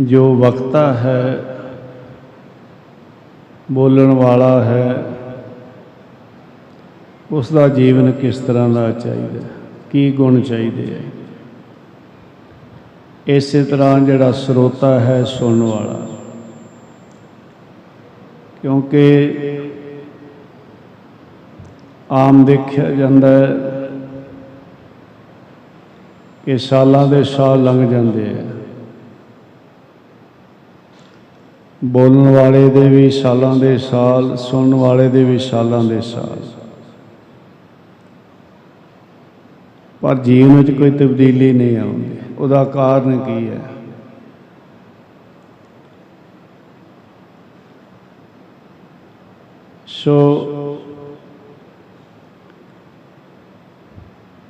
ਜੋ ਵਕਤਾ ਹੈ, ਬੋਲਣ ਵਾਲਾ ਹੈ ਉਸ ਦਾ ਜੀਵਨ ਕਿਸ ਤਰ੍ਹਾਂ ਦਾ ਚਾਹੀਦਾ ਕੀ ਗੁਣ ਚਾਹੀਦੇ ਹੈ ਇਸੇ ਤਰ੍ਹਾਂ ਜਿਹੜਾ ਸਰੋਤਾ ਹੈ, ਸੁਣਨ ਵਾਲਾ। ਕਿਉਂਕਿ ਆਮ ਦੇਖਿਆ ਜਾਂਦਾ ਹੈ ਕਿ ਸਾਲਾਂ ਦੇ ਸਾਲ ਲੰਘ ਜਾਂਦੇ ਆ। ਬੋਲਣ ਵਾਲੇ ਦੇ ਵੀ ਸਾਲਾਂ ਦੇ ਸਾਲ, ਸੁਣਨ ਵਾਲੇ ਦੇ ਵੀ ਸਾਲਾਂ ਦੇ ਸਾਲ। ਪਰ ਜੀਵਨ ਵਿੱਚ ਕੋਈ ਤਬਦੀਲੀ ਨਹੀਂ ਆਉਂਦੀ। ਉਹਦਾ ਕਾਰਨ ਕੀ ਹੈ? ਸੋ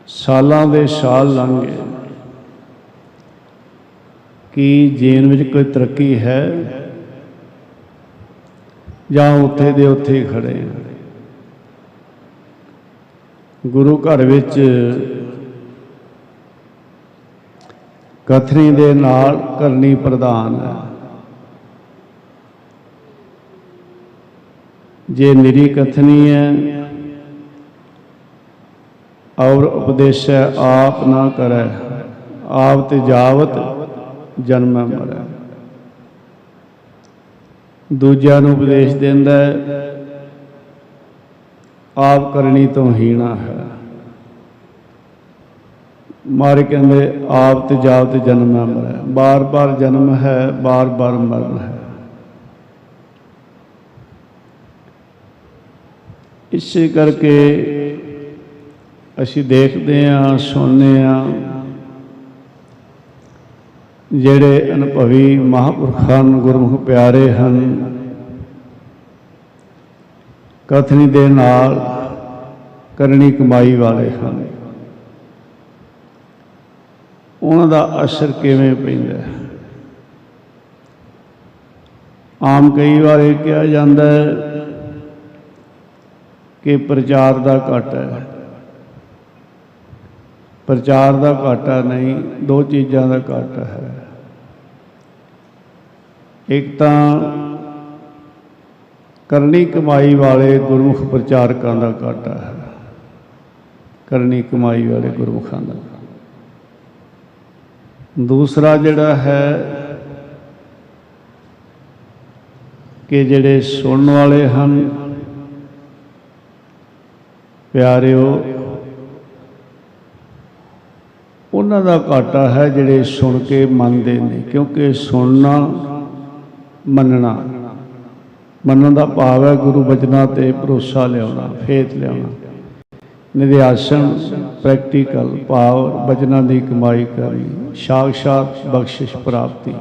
ਸਾਲਾਂ ਦੇ ਸਾਲ ਲੰਘ ਗਏ। ਕੀ ਜੀਵਨ ਵਿੱਚ ਕੋਈ ਤਰੱਕੀ ਹੈ? ਜਾਂ ਉੱਥੇ ਦੇ ਉੱਥੇ ਖੜੇ ਗੁਰੂ ਘਰ ਵਿੱਚ ਕਥਨੀ ਦੇ ਨਾਲ ਕਰਨੀ ਪ੍ਰਧਾਨ ਹੈ। ਜੇ ਨਿਰੀ ਕਥਨੀ ਹੈ ਔਰ ਉਪਦੇਸ਼ੈ ਆਪ ਨਾ ਕਰੈ, ਆਪ ਤੇ ਜਾਵਤ ਜਨਮ ਮਰੈ। ਦੂਜਿਆਂ ਨੂੰ ਉਪਦੇਸ਼ ਦਿੰਦਾ ਆਪ ਕਰਨੀ ਤੋਂ ਹੀਣਾ ਹੈ। ਮਾਰੇ ਕਹਿੰਦੇ, ਆਪ ਤੇ ਜਾਵ ਤੇ ਜਨਮ ਹੈ ਮਰੈ। ਬਾਰ-ਬਾਰ ਜਨਮ ਹੈ, ਬਾਰ-ਬਾਰ ਮਰਨ ਹੈ। ਇਸੇ ਕਰਕੇ ਅਸੀਂ ਦੇਖਦੇ ਹਾਂ, ਸੁਣਦੇ ਹਾਂ ਜਿਹੜੇ ਅਨੁਭਵੀ ਮਹਾਂਪੁਰਖਾਂ ਨੂੰ ਗੁਰਮੁਖ ਪਿਆਰੇ ਹਨ, ਕਥਨੀ ਦੇ ਨਾਲ ਕਰਨੀ ਕਮਾਈ ਵਾਲੇ ਹਨ। ਉਹਨਾਂ ਦਾ ਅਸਰ ਕਿਵੇਂ ਪੈਂਦਾ ਹੈ? ਆਮ ਕਈ ਵਾਰ ਇਹ ਕਿਹਾ ਜਾਂਦਾ ਹੈ ਕਿ ਪ੍ਰਚਾਰ ਦਾ ਘਾਟਾ ਹੈ। ਪ੍ਰਚਾਰ ਦਾ ਘਾਟਾ ਨਹੀਂ, ਦੋ ਚੀਜ਼ਾਂ ਦਾ ਘਾਟਾ ਹੈ। ਇੱਕ ਤਾਂ ਕਰਨੀ ਕਮਾਈ ਵਾਲੇ ਗੁਰਮੁਖ ਪ੍ਰਚਾਰਕਾਂ ਦਾ ਘਾਟਾ ਹੈ। ਕਰਨੀ ਕਮਾਈ ਵਾਲੇ ਗੁਰਮੁਖਾਂ ਦਾ ਦੂਸਰਾ ਜਿਹੜਾ ਹੈ ਕਿ ਜਿਹੜੇ ਸੁਣਨ ਵਾਲੇ ਹਨ, ਪਿਆਰਿਓ, ਉਹਨਾਂ ਦਾ ਘਾਟਾ ਹੈ ਜਿਹੜੇ ਸੁਣ ਕੇ ਮੰਨਦੇ ਨੇ, ਕਿਉਂਕਿ ਸੁਣਨਾ ਮੰਨਣਾ। ਮੰਨਣ ਦਾ ਭਾਵ ਹੈ ਗੁਰੂ ਬਚਨਾਂ ਤੇ ਭਰੋਸਾ ਲਿਆਉਣਾ, ਫੇਥ ਲਿਆਉਣਾ। ਨਿਧਿਆਸਨ ਪ੍ਰੈਕਟੀਕਲ ਭਾਵ ਬਚਨਾਂ ਦੀ ਕਮਾਈ ਕਰਨੀ ਸਾਖਸ਼ਾਤ ਬਖਸ਼ਿਸ਼ ਪ੍ਰਾਪਤੀ।